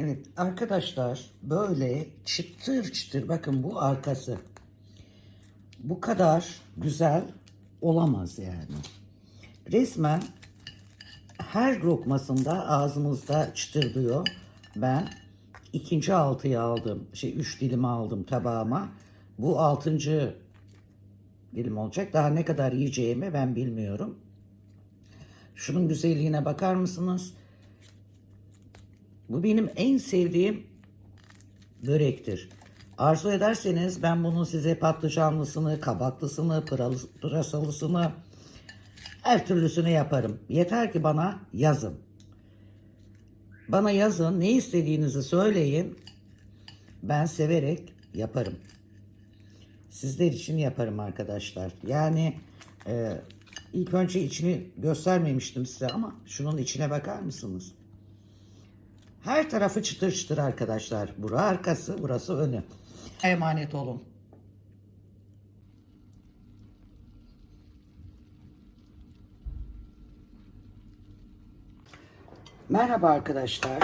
Evet arkadaşlar böyle çıtır çıtır bakın bu arkası. Bu kadar güzel olamaz yani. Resmen her lokmasında ağzımızda çıtırdıyor. Ben ikinci altıyı aldım. Şey üç dilim aldım tabağıma. Bu altıncı dilim olacak. Daha ne kadar yiyeceğimi ben bilmiyorum. Şunun güzelliğine bakar mısınız? Bu benim en sevdiğim börektir. Arzu ederseniz ben bunun size patlıcanlısını, kabaklısını, pırasalısını her türlüsünü yaparım. Yeter ki bana yazın. Bana yazın, ne istediğinizi söyleyin. Ben severek yaparım. Sizler için yaparım arkadaşlar. Yani e, ilk önce içini göstermemiştim size ama şunun içine bakar mısınız? Her tarafı çıtır çıtır arkadaşlar. Bura arkası, burası önü. Emanet olun. Merhaba arkadaşlar.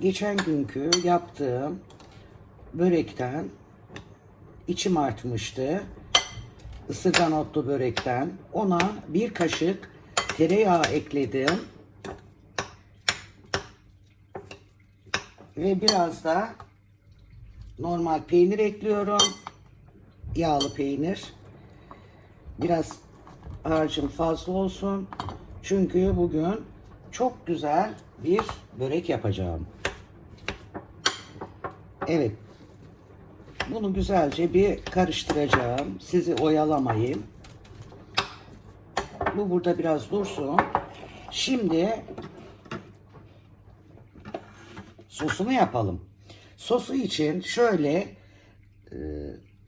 Geçen günkü yaptığım börekten içim artmıştı. Isırgan otlu börekten. Ona bir kaşık tereyağı ekledim. Ve biraz da normal peynir ekliyorum. Yağlı peynir. Biraz harcım fazla olsun. Çünkü bugün çok güzel bir börek yapacağım. Evet. Bunu güzelce bir karıştıracağım. Sizi oyalamayayım. Bu burada biraz dursun. Şimdi sosunu yapalım. Sosu için şöyle e,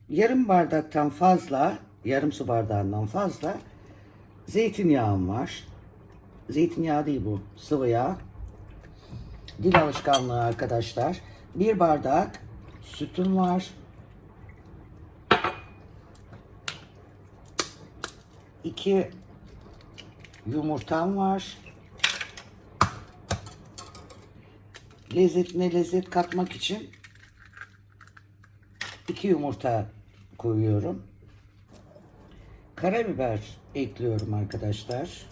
yarım bardaktan fazla, yarım su bardağından fazla zeytinyağım var. Zeytinyağı değil bu, sıvı yağ. Dil alışkanlığı arkadaşlar. Bir bardak sütüm var. İki yumurtam var. Lezzetine lezzet katmak için iki yumurta koyuyorum. Karabiber ekliyorum arkadaşlar.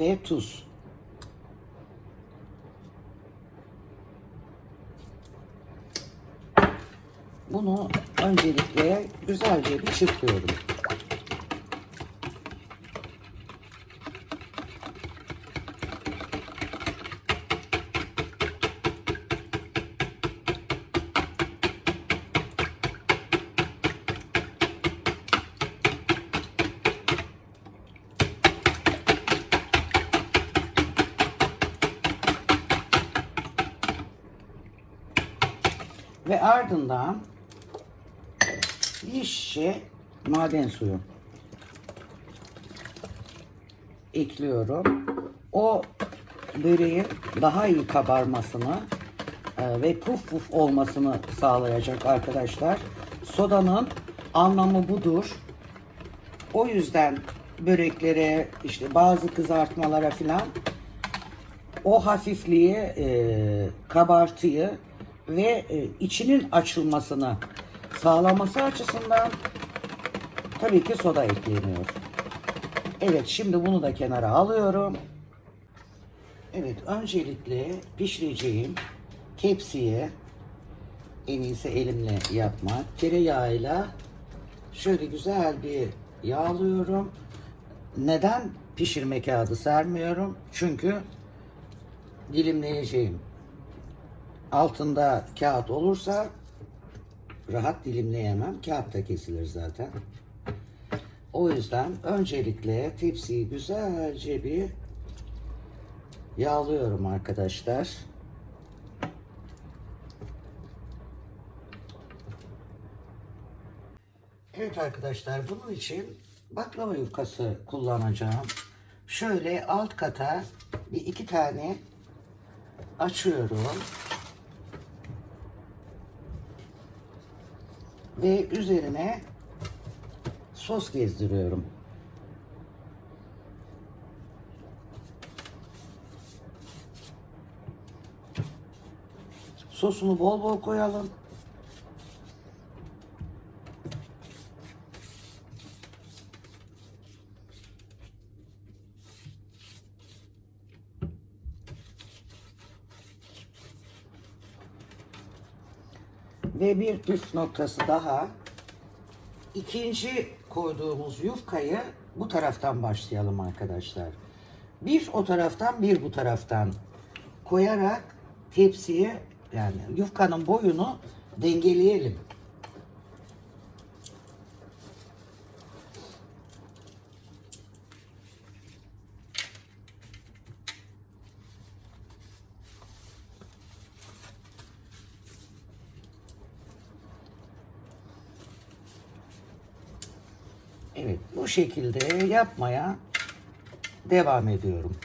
Ve tuz. Bunu öncelikle güzelce bir çırpıyorum. Ardından bir şişe maden suyu ekliyorum. O böreğin daha iyi kabarmasını e, ve puf puf olmasını sağlayacak arkadaşlar. Sodanın anlamı budur. O yüzden böreklere işte bazı kızartmalara filan o hafifliği, e, kabartıyı ve e, içinin açılmasını sağlaması açısından tabii ki soda ekleniyor. Evet şimdi bunu da kenara alıyorum. Evet öncelikle pişireceğim tepsiye en iyisi elimle yapmak. Tereyağıyla şöyle güzel bir yağlıyorum. Neden pişirme kağıdı sermiyorum? Çünkü dilimleyeceğim. Altında kağıt olursa rahat dilimleyemem. Kağıt da kesilir zaten. O yüzden öncelikle tepsiyi güzelce bir yağlıyorum arkadaşlar. Evet arkadaşlar bunun için baklava yufkası kullanacağım. Şöyle alt kata bir iki tane açıyorum. Ve üzerine sos gezdiriyorum. Sosunu bol bol koyalım. Bir püf noktası daha. İkinci koyduğumuz yufkayı bu taraftan başlayalım arkadaşlar. Bir o taraftan bir bu taraftan koyarak tepsiye yani yufkanın boyunu dengeleyelim. Evet bu şekilde yapmaya devam ediyorum.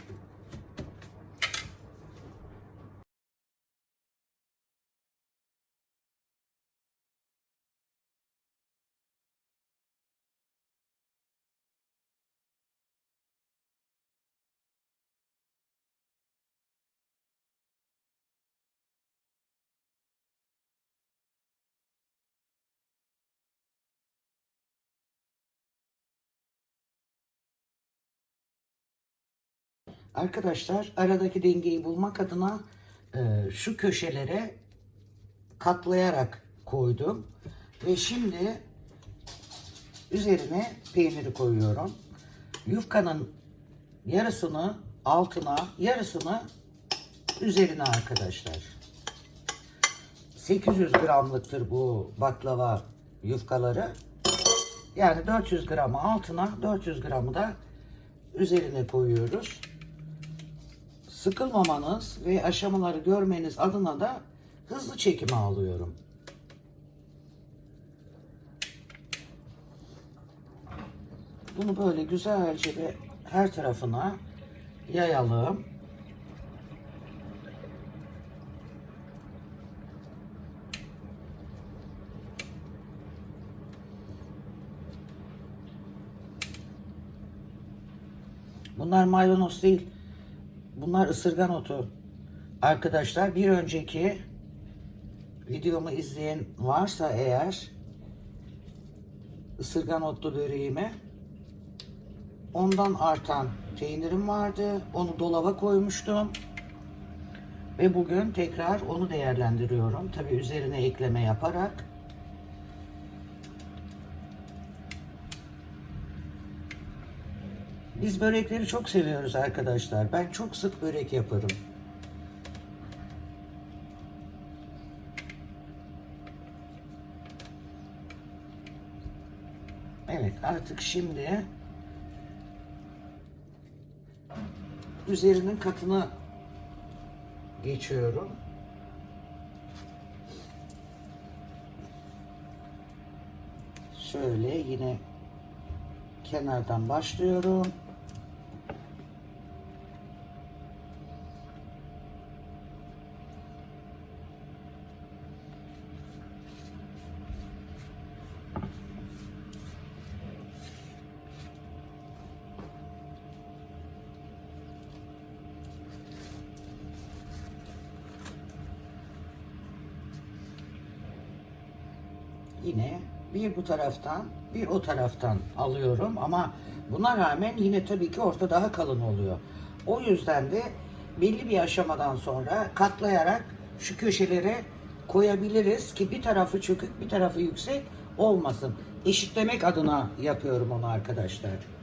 Arkadaşlar aradaki dengeyi bulmak adına e, şu köşelere katlayarak koydum. Ve şimdi üzerine peyniri koyuyorum. Yufkanın yarısını altına, yarısını üzerine arkadaşlar. 800 gramlıktır bu baklava yufkaları. Yani 400 gramı altına, 400 gramı da üzerine koyuyoruz sıkılmamanız ve aşamaları görmeniz adına da hızlı çekime alıyorum. Bunu böyle güzelce bir her tarafına yayalım. Bunlar maydanoz değil. Bunlar ısırgan otu. Arkadaşlar bir önceki videomu izleyen varsa eğer ısırgan otlu böreğimi ondan artan peynirim vardı. Onu dolaba koymuştum. Ve bugün tekrar onu değerlendiriyorum. Tabi üzerine ekleme yaparak. Biz börekleri çok seviyoruz arkadaşlar. Ben çok sık börek yaparım. Evet artık şimdi üzerinin katına geçiyorum. Şöyle yine kenardan başlıyorum. Yine bir bu taraftan bir o taraftan alıyorum ama buna rağmen yine tabii ki orta daha kalın oluyor. O yüzden de belli bir aşamadan sonra katlayarak şu köşelere koyabiliriz ki bir tarafı çökük bir tarafı yüksek olmasın. Eşitlemek adına yapıyorum onu arkadaşlar.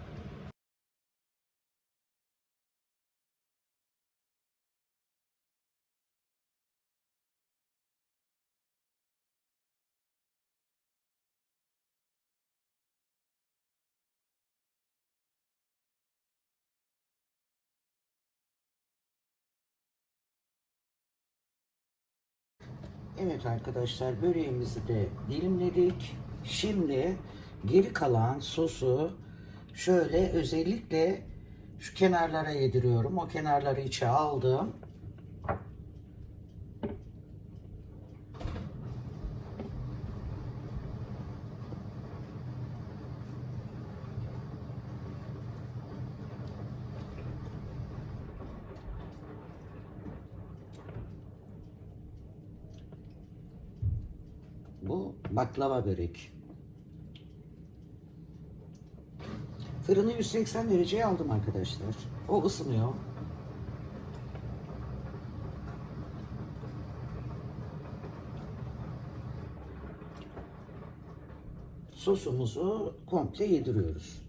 Evet arkadaşlar böreğimizi de dilimledik. Şimdi geri kalan sosu şöyle özellikle şu kenarlara yediriyorum. O kenarları içe aldım. Baklava börek. Fırını 180 dereceye aldım arkadaşlar. O ısınıyor. Sosumuzu komple yediriyoruz.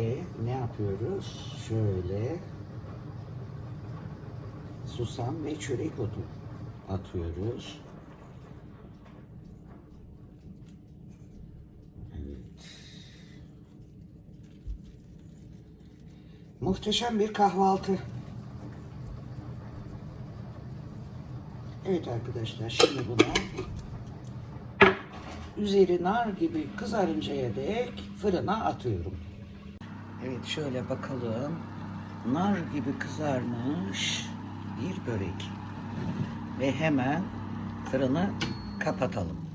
Ve ne yapıyoruz? Şöyle susam ve çörek otu atıyoruz. Evet. Muhteşem bir kahvaltı. Evet arkadaşlar şimdi bunu üzeri nar gibi kızarıncaya dek fırına atıyorum. Evet şöyle bakalım. Nar gibi kızarmış bir börek. Ve hemen fırını kapatalım.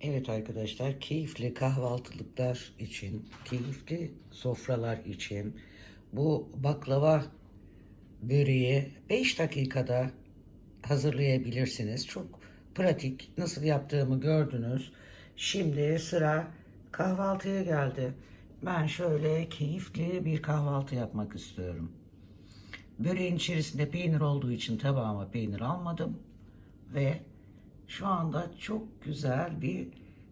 Evet arkadaşlar keyifli kahvaltılıklar için, keyifli sofralar için bu baklava böreği 5 dakikada hazırlayabilirsiniz. Çok pratik. Nasıl yaptığımı gördünüz. Şimdi sıra kahvaltıya geldi. Ben şöyle keyifli bir kahvaltı yapmak istiyorum. Böreğin içerisinde peynir olduğu için tabağıma peynir almadım. Ve şu anda çok güzel bir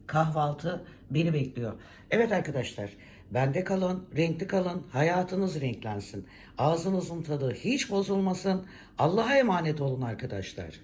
kahvaltı beni bekliyor. Evet arkadaşlar, bende kalın, renkli kalın, hayatınız renklensin. Ağzınızın tadı hiç bozulmasın. Allah'a emanet olun arkadaşlar.